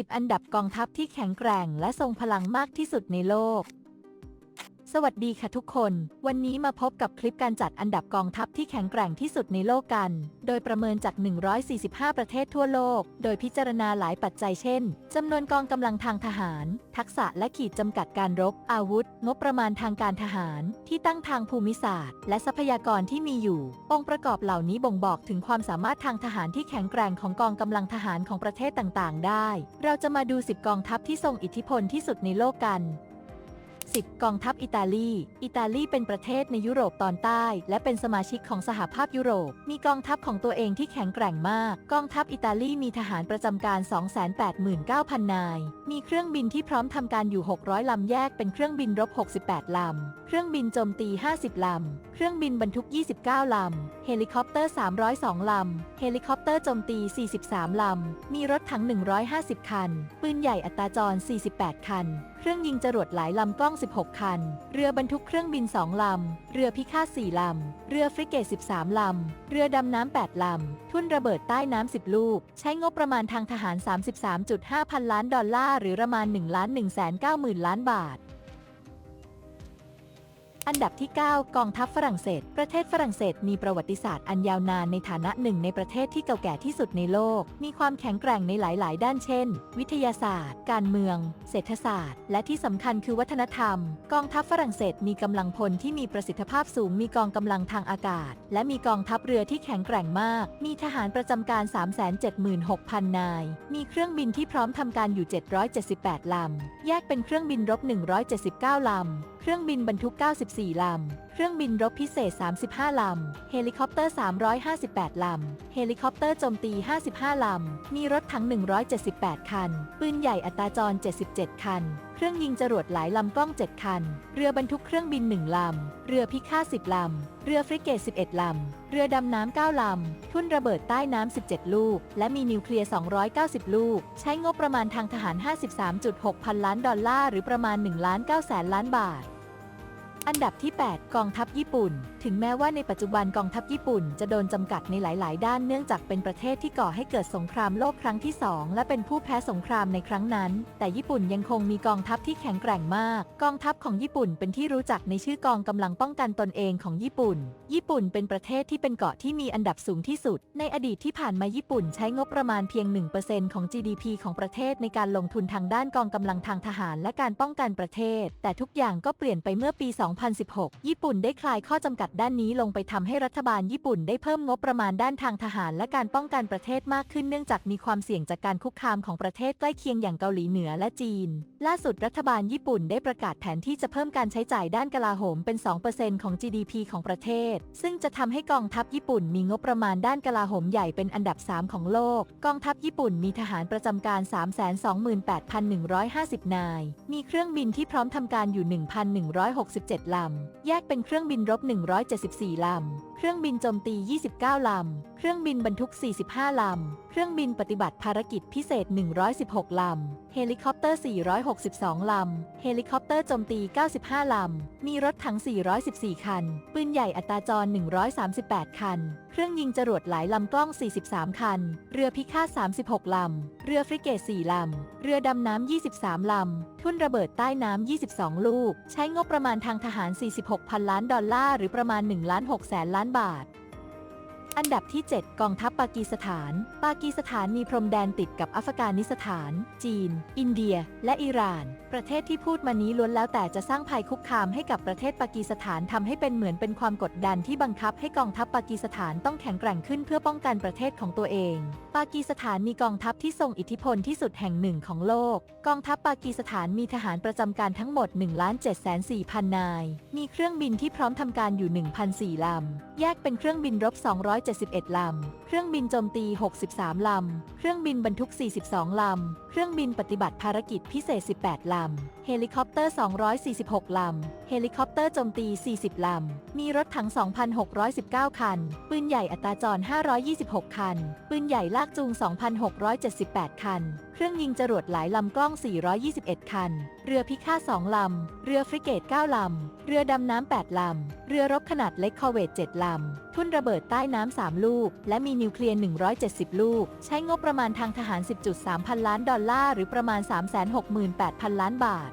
10 อันดับกองทัพที่แข็งแกร่งและทรงพลังมากที่สุดในโลก สวัสดีค่ะทุกคน วันนี้มาพบกับคลิปการจัดอันดับกองทัพที่แข็งแกร่งที่สุดในโลกกัน โดยประเมินจาก 145 ประเทศทั่วโลก โดยพิจารณาหลายปัจจัยเช่น จำนวนกองกำลังทางทหาร ทักษะและขีดจำกัดการรบ อาวุธ งบประมาณทางการทหาร ที่ตั้งทางภูมิศาสตร์ และทรัพยากรที่มีอยู่ องค์ประกอบเหล่านี้บ่งบอกถึงความสามารถทางทหารที่แข็งแกร่งของกองกำลังทหารของประเทศต่างๆ ได้ เราจะมาดู 10 กองทัพที่ทรงอิทธิพลที่สุดในโลกกัน 10 กองทัพอิตาลี อิตาลีเป็นประเทศในยุโรปตอนใต้ และเป็นสมาชิกของสหภาพยุโรป มีกองทัพของตัวเองที่แข็งแกร่งมาก กองทัพอิตาลีมีทหารประจำการ 289,000 นาย มีเครื่องบินที่พร้อมทำการอยู่ 600 ลำแยกเป็นเครื่องบินรบ 68 ลำ เครื่องบินโจมตี 50 ลำ เครื่องบินบรรทุก 29 ลำ เฮลิคอปเตอร์ 302 ลำ เฮลิคอปเตอร์โจมตี 43 ลำ มีรถถัง 150 คัน ปืนใหญ่อัตราจร 48 คัน รื่องยิงจรวดหลายลำกล้อง 16 คัน เรือบรรทุกเครื่องบิน 2 ลำ เรือพิฆาต 4 ลำ เรือฟริเกต 13 ลำ เรือดำน้ำ 8 ลำ ทุ่นระเบิดใต้น้ำ 10 ลูก ใช้งบประมาณทางทหาร 33.5 พันล้านดอลลาร์ หรือประมาณ1ล้าน1 9 0 0 0 0 ล้านบาท อันดับที่ 9 กองทัพฝรั่งเศส ประเทศฝรั่งเศสมีประวัติศาสตร์อันยาวนานในฐานะหนึ่งในประเทศที่เก่าแก่ที่สุดในโลก มีความแข็งแกร่งในหลาย ๆ ด้านเช่น วิทยาศาสตร์ การเมือง เศรษฐศาสตร์ และที่สำคัญคือวัฒนธรรม กองทัพฝรั่งเศสมีกำลังพลที่มีประสิทธิภาพสูง มีกองกำลังทางอากาศ และมีกองทัพเรือที่แข็งแกร่งมาก มีทหารประจำการ 376,000 นาย มีเครื่องบินที่พร้อมทำการอยู่ 778 ลำ แยกเป็นเครื่องบินรบ 179 ลำ เครื่องบินบรรทุก 94 ลำ เครื่องบินรบพิเศษ 35 ลำ เฮลิคอปเตอร์ 358 ลำ เฮลิคอปเตอร์โจมตี 55 ลำ มีรถถัง 178 คัน ปืนใหญ่อัตราจร 77 คัน เครื่องยิงจรวดหลายลำกล้อง 7 คัน เรือบรรทุกเครื่องบิน 1 ลำ เรือพิฆาต 10 ลำ เรือฟริเกต 11 ลำ เรือดำน้ำ 9 ลำ ทุ่นระเบิดใต้น้ำ 17 ลูก และมีนิวเคลียร์ 290 ลูก ใช้งบประมาณทางทหาร 53.6 พันล้านดอลลาร์ หรือประมาณ1ล้าน9แสนล้านบาท อันดับที่ 8 กองทัพญี่ปุ่น ถึงแม้ว่าในปัจจุบันกองทัพญี่ปุ่นจะโดนจำกัดในหลาย ๆ ด้านเนื่องจากเป็นประเทศที่ก่อให้เกิดสงครามโลกครั้งที่ 2 และเป็นผู้แพ้สงครามในครั้งนั้น แต่ญี่ปุ่นยังคงมีกองทัพที่แข็งแกร่งมาก กองทัพของญี่ปุ่นเป็นที่รู้จักในชื่อกองกำลังป้องกันตนเองของญี่ปุ่น ญี่ปุ่นเป็นประเทศที่เป็นเกาะที่มีอันดับสูงที่สุด ในอดีตที่ผ่านมาญี่ปุ่นใช้งบประมาณเพียง 1%ของ GDP ของประเทศในการลงทุนทางด้านกองกำลังทางทหารและการป้องกันประเทศ แต่ทุกอย่างก็เปลี่ยนไปเมื่อปี 2016 ญี่ปุ่นได้คลายข้อจำกัดด้านนี้ลงไปทำให้รัฐบาลญี่ปุ่นได้เพิ่มงบประมาณด้านทางทหารและการป้องกันประเทศมากขึ้นเนื่องจากมีความเสี่ยงจากการคุกคามของประเทศใกล้เคียงอย่างเกาหลีเหนือและจีน ล่าสุดรัฐบาลญี่ปุ่นได้ประกาศแผนที่จะเพิ่มการใช้จ่ายด้านกลาโหมเป็น 2%ของ GDP ของประเทศ ซึ่งจะทำให้กองทัพญี่ปุ่นมีงบประมาณด้านกลาโหมใหญ่เป็นอันดับ 3 ของโลก กองทัพญี่ปุ่นมีทหารประจำการ 328,150 นาย มีเครื่องบินที่พร้อมทำการอยู่ 1,167 ลำ แยกเป็นเครื่องบินรบ174 ลำเครื่องบินโจมตี 29 ลำ เครื่องบินบรรทุก 45 ลำ เครื่องบินปฏิบัติภารกิจพิเศษ 116 ลำ เฮลิคอปเตอร์ 462 ลำ เฮลิคอปเตอร์โจมตี 95 ลำ มีรถถัง 414 คัน ปืนใหญ่อัตราจร 138 คัน เครื่องยิงจรวดหลายลำกล้อง 43 คัน เรือพิฆาต 36 ลำ เรือฟริเกต 4 ลำ เรือดำน้ำ 23 ลำ ทุ่นระเบิดใต้น้ำ 22 ลูก ใช้งบประมาณทางทหาร 46 พันล้านดอลลาร์ หรือประมาณ1ล้าน6แสนล้านบาท อันดับที่ 7 กองทัพปากีสถาน ปากีสถานมีพรมแดนติดกับอัฟกานิสถาน จีน อินเดีย และอิหร่าน ประเทศที่พูดมานี้ล้วนแล้วแต่จะสร้างภัยคุกคามให้กับประเทศปากีสถานทำให้เป็นเหมือนเป็นความกดดันที่บังคับให้กองทัพปากีสถานต้องแข็งแกร่งขึ้นเพื่อป้องกันประเทศของตัวเอง ปากีสถานมีกองทัพที่ทรงอิทธิพลที่สุดแห่งหนึ่งของโลก กองทัพปากีสถานมีทหารประจำการทั้งหมด 1 7 4 0 0 0 นาย มีเครื่องบินที่พร้อมทำการอยู่ 1,004ลำ แยกเป็นเครื่องบินรบ271 ลำ เครื่องบินโจมตี 63 ลำ เครื่องบินบรรทุก 42 ลำ เครื่องบินปฏิบัติภารกิจพิเศษ 18 ลำ เฮลิคอปเตอร์ 246 ลำ เฮลิคอปเตอร์โจมตี 40 ลำ มีรถถัง 2,619 คัน ปืนใหญ่อัตราจร 526 คัน ปืนใหญ่ลากจูง 2,678 คัน เครื่องยิงจรวดหลายลำกล้อง 421 คัน เรือพิฆาต2ลำ เรือฟริเกต 9 ลำ เรือดำน้ำ 8 ลำ เรือรบขนาดเล็กคอร์เวต 7 ลำ ทุ่นระเบิดใต้น้ำ 3 ลูก และมีนิวเคลียร์ 170 ลูก ใช้งบประมาณทางทหาร 10.3 พันล้านดอลลาร์ หรือประมาณ 368,000 ล้านบาท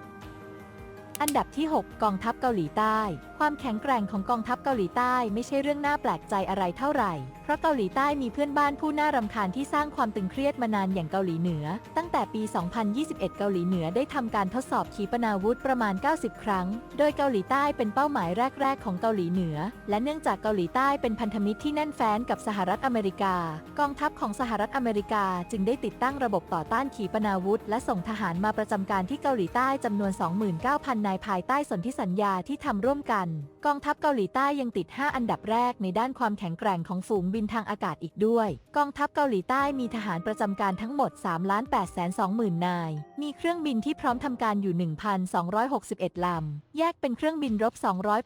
อันดับที่ 6 กองทัพเกาหลีใต้ ความแข็งแกร่งของกองทัพเกาหลีใต้ไม่ใช่เรื่องน่าแปลกใจอะไรเท่าไหร่ เพราะเกาหลีใต้มีเพื่อนบ้านผู้น่ารำคาญที่สร้างความตึงเครียดมานานอย่างเกาหลีเหนือ ตั้งแต่ปี 2021 เกาหลีเหนือได้ทำการทดสอบขีปนาวุธประมาณ 90 ครั้ง โดยเกาหลีใต้เป็นเป้าหมายแรก ๆ ของเกาหลีเหนือ และเนื่องจากเกาหลีใต้เป็นพันธมิตรที่แน่นแฟ้นกับสหรัฐอเมริกา กองทัพของสหรัฐอเมริกาจึงได้ติดตั้งระบบต่อต้านขีปนาวุธ และส่งทหารมาประจำการที่เกาหลีใต้จำนวน 29,000 นายภายใต้สนธิสัญญาที่ทำร่วมกัน Mm. กองทัพเกาหลีใต้ยังติด 5 อันดับแรกในด้านความแข็งแกร่งของฝูงบินทางอากาศอีกด้วย กองทัพเกาหลีใต้มีทหารประจำการทั้งหมด 3 8 2 0 0 0 0 นาย มีเครื่องบินที่พร้อมทำการอยู่ 1,261 ลำ แยกเป็นเครื่องบินรบ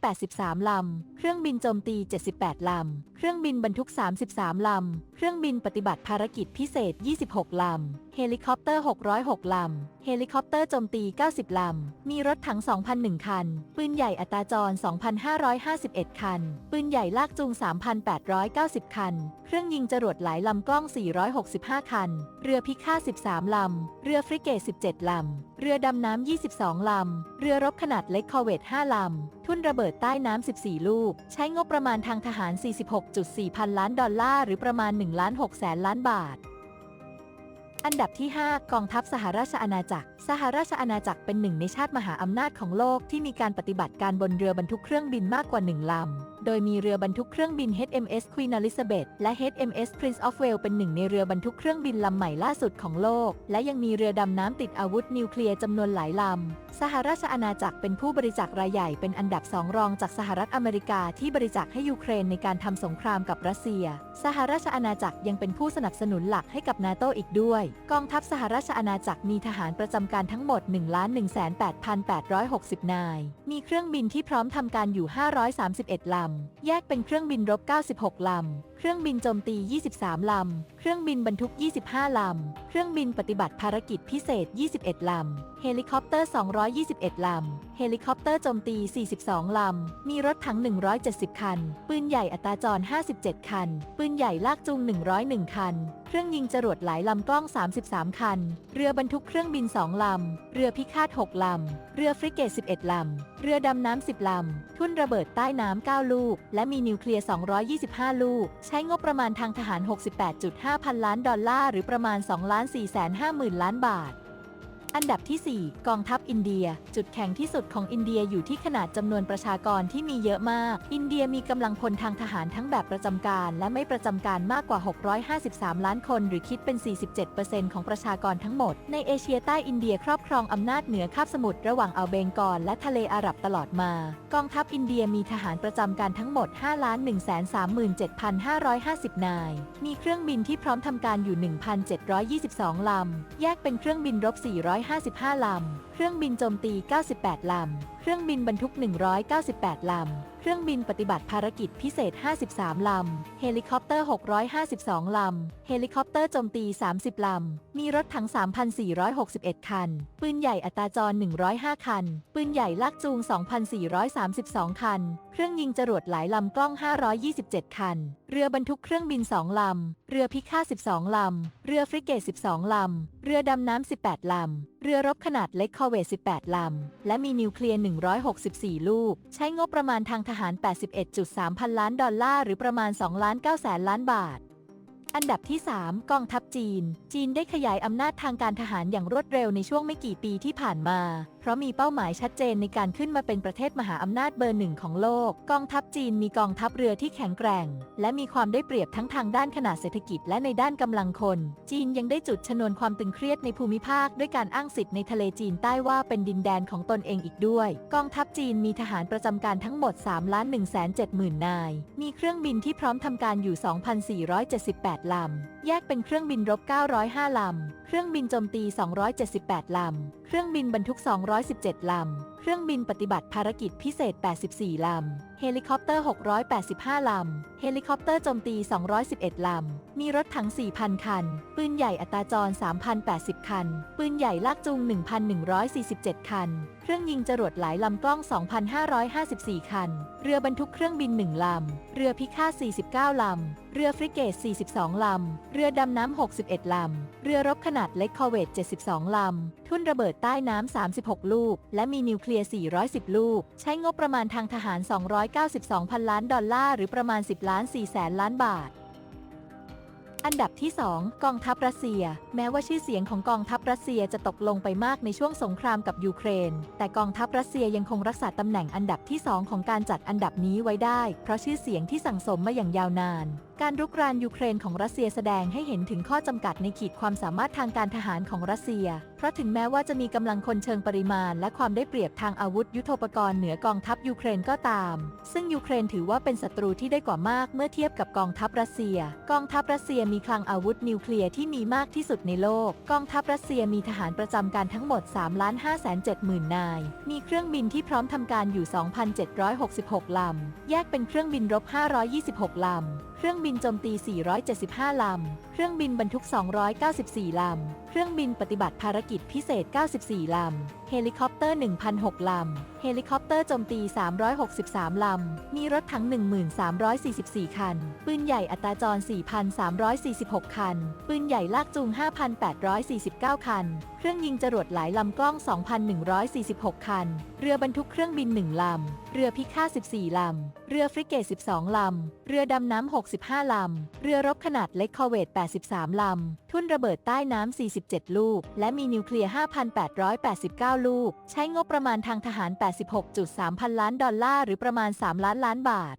283 ลำ เครื่องบินโจมตี 78 ลำ เครื่องบินบรรทุก 33 ลำ เครื่องบินปฏิบัติภารกิจพิเศษ 26 ลำเฮลิคอปเตอร์ 606 ลำ เฮลิคอปเตอร์โจมตี 90 ลำ มีรถถัง 2,001 คัน ปืนใหญ่อัตราจร2,551 คัน ปืนใหญ่ลากจูง 3,890 คัน เครื่องยิงจรวดหลายลำกล้อง 465 คัน เรือพิฆาต 13 ลำ เรือฟริเกต 17 ลำ เรือดำน้ำ 22 ลำ เรือรบขนาดเล็กคอเวต 5 ลำ ทุ่นระเบิดใต้น้ำ 14 ลูก ใช้งบประมาณทางทหาร 46.4 พันล้านดอลลาร์ หรือประมาณ1ล้าน6แสนล้านบาท อันดับที่ 5 กองทัพสหราชอาณาจักร สหราชอาณาจักรเป็นหนึ่งในชาติมหาอำนาจของโลกที่มีการปฏิบัติการบนเรือบรรทุกเครื่องบินมากกว่า 1 ลำ โดยมีเรือบรรทุกเครื่องบิน HMS Queen Elizabeth และ HMS Prince of Wales เป็นหนึ่งในเรือบรรทุกเครื่องบินลำใหม่ล่าสุดของโลก และยังมีเรือดำน้ำติดอาวุธนิวเคลียร์จำนวนหลายลำ สหราชอาณาจักรเป็นผู้บริจาครายใหญ่เป็นอันดับสองรองจากสหรัฐอเมริกาที่บริจาคให้ยูเครนในการทำสงครามกับรัสเซีย สหราชอาณาจักรยังเป็นผู้สนับสนุนหลักให้กับนาโตอีกด้วย กองทัพสหราชอาณาจักรมีทหารประจำการทั้งหมด 1,18,860 นาย มีเครื่องบินที่พร้อมทำการอยู่ 531 ลำแยกเป็นเครื่องบินรบ 96 ลำเครื่องบินโจมตี 23 ลำ เครื่องบินบรรทุก 25 ลำ เครื่องบินปฏิบัติภารกิจพิเศษ 21 ลำ เฮลิคอปเตอร์ 221 ลำ เฮลิคอปเตอร์โจมตี 42 ลำ มีรถถัง 170 คัน ปืนใหญ่อัตราจร 57 คัน ปืนใหญ่ลากจูง 101 คัน เครื่องยิงจรวดหลายลำกล้อง 33 คัน เรือบรรทุกเครื่องบิน 2 ลำ เรือพิฆาต 6 ลำ เรือฟริเกต 11 ลำ เรือดำน้ำ 10 ลำ ทุ่นระเบิดใต้น้ำ 9 ลูก และมีนิวเคลียร์ 225 ลูกใช้งบประมาณทางทหาร 68.5 พันล้านดอลลาร์หรือประมาณ 2 4 5 0 0 0 0ล้านบาท อันดับที่ 4 กองทัพอินเดีย จุดแข็งที่สุดของอินเดียอยู่ที่ขนาดจำนวนประชากรที่มีเยอะมาก อินเดียมีกำลังพลทางทหารทั้งแบบประจำการ และไม่ประจำการมากกว่า 653 ล้านคน หรือคิดเป็น 47%ของประชากรทั้งหมด ในเอเชียใต้อินเดียครอบครองอำนาจเหนือคาบสมุทรระหว่างอ่าวเบงกอลและทะเลอาหรับตลอดมา กองทัพอินเดียมีทหารประจำการทั้งหมด5,137,550 นาย มีเครื่องบินที่พร้อมทำการอยู่ 1,722 ลำ แยกเป็นเครื่องบินรบ455 ลำ เครื่องบินโจมตี 98 ลำ เครื่องบินบรรทุก 198 ลำ เครื่องบินปฏิบัติภารกิจพิเศษ 53 ลำ เฮลิคอปเตอร์ 652 ลำ เฮลิคอปเตอร์โจมตี 30 ลำ มีรถถัง 3,461 คัน ปืนใหญ่อัตราจร 105 คัน ปืนใหญ่ลากจูง 2,432 คัน เครื่องยิงจรวดหลายลำกล้อง 527 คัน เรือบรรทุกเครื่องบิน 2 ลำ เรือพิฆาต 12 ลำ เรือฟริเกต 12 ลำ เรือดำน้ำ 18 ลำ เรือรบขนาดเล็กคอร์เวต18 ลำ และมีนิวเคลียร์ 164 ลูก ใช้งบประมาณทางทหาร 81.3 พันล้านดอลลาร์หรือประมาณ2ล้าน9แสนล้านบาท อันดับที่ 3 กองทัพจีน จีนได้ขยายอำนาจทางการทหารอย่างรวดเร็วในช่วงไม่กี่ปีที่ผ่านมา เพราะมีเป้าหมายชัดเจนในการขึ้นมาเป็นประเทศมหาอำนาจเบอร์หนึ่งของโลก กองทัพจีนมีกองทัพเรือที่แข็งแกร่ง และมีความได้เปรียบทั้งทางด้านขนาดเศรษฐกิจและในด้านกำลังคน จีนยังได้จุดชนวนความตึงเครียดในภูมิภาค ด้วยการอ้างสิทธิ์ในทะเลจีนใต้ว่าเป็นดินแดนของตนเองอีกด้วย กองทัพจีนมีทหารประจำการทั้งหมด3 1 7 0 0 0 0นาย มีเครื่องบินที่พร้อมทำการอยู่ 2,478ลำ แยกเป็นเครื่องบินรบ 905 ลำ เครื่องบินโจมตี 278 ลำ เครื่องบินบรรทุก 217 ลำ เครื่องบินปฏิบัติภารกิจพิเศษ 84 ลำ เฮลิคอปเตอร์ 685 ลำ เฮลิคอปเตอร์โจมตี 211 ลำ มีรถถัง 4,000 คัน ปืนใหญ่อัตราจร 3,080 คัน ปืนใหญ่ลากจูง 1,147 คัน เครื่องยิงจรวดหลายลำกล้อง 2,554 คัน เรือบรรทุกเครื่องบิน 1 ลำ เรือพิฆาต 49 ลำ เรือฟริเกต 42 ลำเรือดำน้ำ 61 ลำ เรือรบขนาดเล็กคอเวต 72 ลำ ทุ่นระเบิดใต้น้ำ 36 ลูก และมีนิวเคลียร์ 410 ลูก ใช้งบประมาณทางทหาร 292พันล้านดอลลาร์ หรือประมาณ 10 ล้าน4แสนล้านบาทอันดับที่ 2 กองทัพรัสเซีย แม้ว่าชื่อเสียงของกองทัพรัสเซียจะตกลงไปมากในช่วงสงครามกับยูเครน แต่กองทัพรัสเซียยังคงรักษาตำแหน่งอันดับที่ 2 ของการจัดอันดับนี้ไว้ได้ เพราะชื่อเสียงที่สั่งสมมาอย่างยาวนาน การรุกรานยูเครนของรัสเซียแสดงให้เห็นถึงข้อจำกัดในขีดความสามารถทางการทหารของรัสเซีย เพราะถึงแม้ว่าจะมีกำลังคนเชิงปริมาณ และความได้เปรียบทางอาวุธยุโทโธปกรณ์เหนือกองทัพยูเครนก็ตาม ซึ่งยูเครนถือว่าเป็นศัตรูที่ได้กว่ามากเมื่อเทียบกับกองทัพรัสเซีย กองทัพรัสเซียมีคลังอาวุธนิวเคลียร์ที่มีมากที่สุดในโลก กองทัพรัสเซียมีทหารประจำการทั้งหมด3 5 7 0 0 0 0นาย มีเครื่องบินที่พร้อมทำการอยู่ 2,766 ลำ แยกเป็นเครื่องบินรบ 526 ลำ เครื่องบินโจมตี 475 ลำ เครื่องบินบรรทุก 294 ลำ รื่องบินปฏิบัติภารกิจพิเศษ 94 ลำ เฮลิคอปเตอร์ 1,006 ลำ เฮลิคอปเตอร์โจมตี 363 ลำ มีรถถัง 1344 คัน ปืนใหญ่อัตราจร 4,346 คัน ปืนใหญ่ลากจูง 5,849 คัน เครื่องยิงจรวดหลายลำกล้อง 2,146 คัน เรือบรรทุกเครื่องบิน 1 ลำ เรือพิฆาต 14 ลำ เรือฟริเกต 12 ลำ เรือดำน้ำ 65 ลำ เรือรบขนาดเล็กคอเวต 83 ลำ ทุ่นระเบิดใต้น้ำ 40 47ลูก และมีนิวเคลียร์ 5,889 ลูก ใช้งบประมาณทางทหาร 86.3 พันล้านดอลลาร์หรือประมาณ 3 ล้านล้านบาท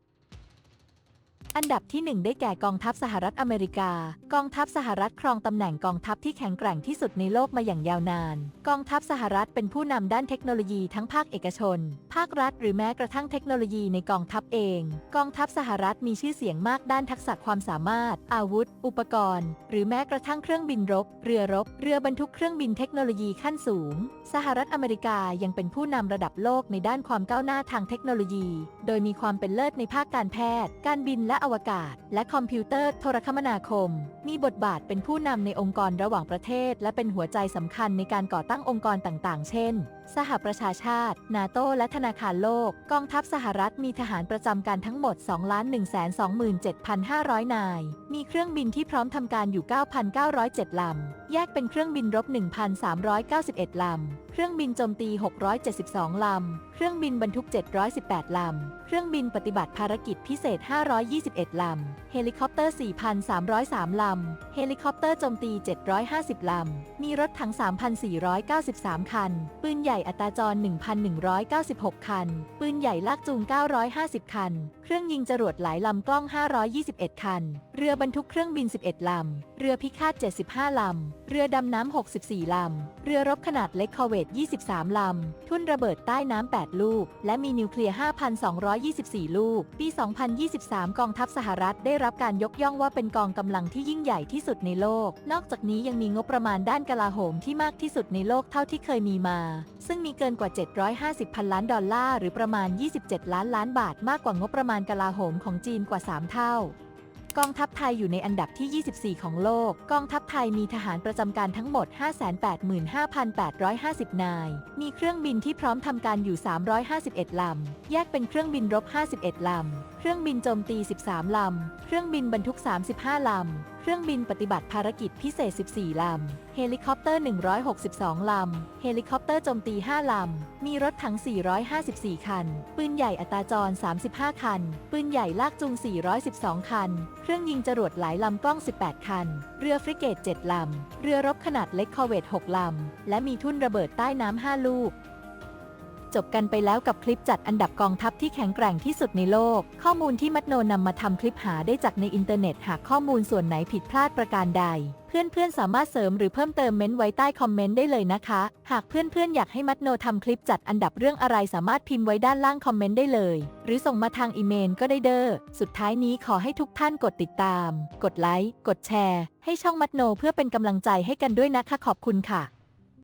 อันดับที่ 1 ได้แก่กองทัพสหรัฐอเมริกา กองทัพสหรัฐครองตำแหน่งกองทัพที่แข็งแกร่งที่สุดในโลกมาอย่างยาวนาน กองทัพสหรัฐเป็นผู้นำด้านเทคโนโลยีทั้งภาคเอกชน ภาครัฐ หรือแม้กระทั่งเทคโนโลยีในกองทัพเอง กองทัพสหรัฐมีชื่อเสียงมากด้านทักษะความสามารถ อาวุธ อุปกรณ์ หรือแม้กระทั่งเครื่องบินรบ เรือรบ เรือบรรทุกเครื่องบินเทคโนโลยีขั้นสูง สหรัฐอเมริกายังเป็นผู้นำระดับโลกในด้านความก้าวหน้าทางเทคโนโลยี โดยมีความเป็นเลิศในภาคการแพทย์ การบินและอวกาศ และคอมพิวเตอร์โทรคมนาคม มีบทบาทเป็นผู้นำในองค์กรระหว่างประเทศ และเป็นหัวใจสำคัญในการก่อตั้งองค์กรต่างๆ เช่น สหประชาชาติ นาโตและธนาคารโลก กองทัพสหรัฐมีทหารประจำการทั้งหมด 2,127,500 นายมีเครื่องบินที่พร้อมทำการอยู่ 9,907 ลำ แยกเป็นเครื่องบินรบ 1,391 ลำ เครื่องบินโจมตี 672 ลำ เครื่องบินบรรทุก 718 ลำ เครื่องบินปฏิบัติภารกิจพิเศษ 521 ลำ เฮลิคอปเตอร์ 4,303 ลำ เฮลิคอปเตอร์โจมตี 750 ลำ มีรถถัง 3,493 คัน ปืนใหญ่อัตราจร 1,196 คัน ปืนใหญ่ลากจูง 950 คัน เครื่องยิงจรวดหลายลำกล้อง 521 คัน เรือบรรทุกเครื่องบิน 11 ลำ เรือพิฆาต 75 ลำ เรือดำน้ำ 64 ลำ เรือรบขนาดเล็กคอเวต 23 ลำ ทุ่นระเบิดใต้น้ำ 8 ลูก และมีนิวเคลียร์ 5,224 ลูก ปี 2023 กองทัพสหรัฐได้รับการยกย่องว่าเป็นกองกำลังที่ยิ่งใหญ่ที่สุดในโลก นอกจากนี้ยังมีงบประมาณด้านกลาโหมที่มากที่สุดในโลกเท่าที่เคยมีมา ซึ่งมีเกินกว่า 750 พันล้านดอลลาร์ หรือประมาณ 27 ล้านล้านบาท มากกว่างบประมาณกลาโหมของจีนกว่า 3 เท่า กองทัพไทยอยู่ในอันดับที่ 24 ของโลก กองทัพไทยมีทหารประจำการทั้งหมด 585,850 นาย มีเครื่องบินที่พร้อมทำการอยู่ 351 ลำ แยกเป็นเครื่องบินรบ 51 ลำ เครื่องบินโจมตี 13 ลำ เครื่องบินบรรทุก 35 ลำเครื่องบินปฏิบัติภารกิจพิเศษ 14 ลำ เฮลิคอปเตอร์ 162 ลำ เฮลิคอปเตอร์โจมตี 5 ลำ มีรถถัง 454 คัน ปืนใหญ่อัตราจร 35 คัน ปืนใหญ่ลากจูง 412 คัน เครื่องยิงจรวดหลายลำกล้อง 18 คัน เรือฟริเกต 7 ลำ เรือรบขนาดเล็กคอเวต 6 ลำ และมีทุ่นระเบิดใต้น้ำ 5 ลูก จบกันไปแล้วกับคลิปจัดอันดับกองทัพที่แข็งแกร่งที่สุดในโลก ข้อมูลที่มัดโนนำมาทำคลิปหาได้จากในอินเทอร์เน็ต หากข้อมูลส่วนไหนผิดพลาดประการใด เพื่อนๆ สามารถเสริมหรือเพิ่มเติมเม้นไว้ใต้คอมเมนต์ได้เลยนะคะ หากเพื่อนๆ อยากให้มัดโนทำคลิปจัดอันดับเรื่องอะไรสามารถพิมพ์ไว้ด้านล่างคอมเมนต์ได้เลย หรือส่งมาทางอีเมลก็ได้เด้อ สุดท้ายนี้ขอให้ทุกท่านกดติดตาม กดไลค์ กดแชร์ ให้ช่องมัดโนเพื่อเป็นกำลังใจให้กันด้วยนะคะขอบคุณค่ะ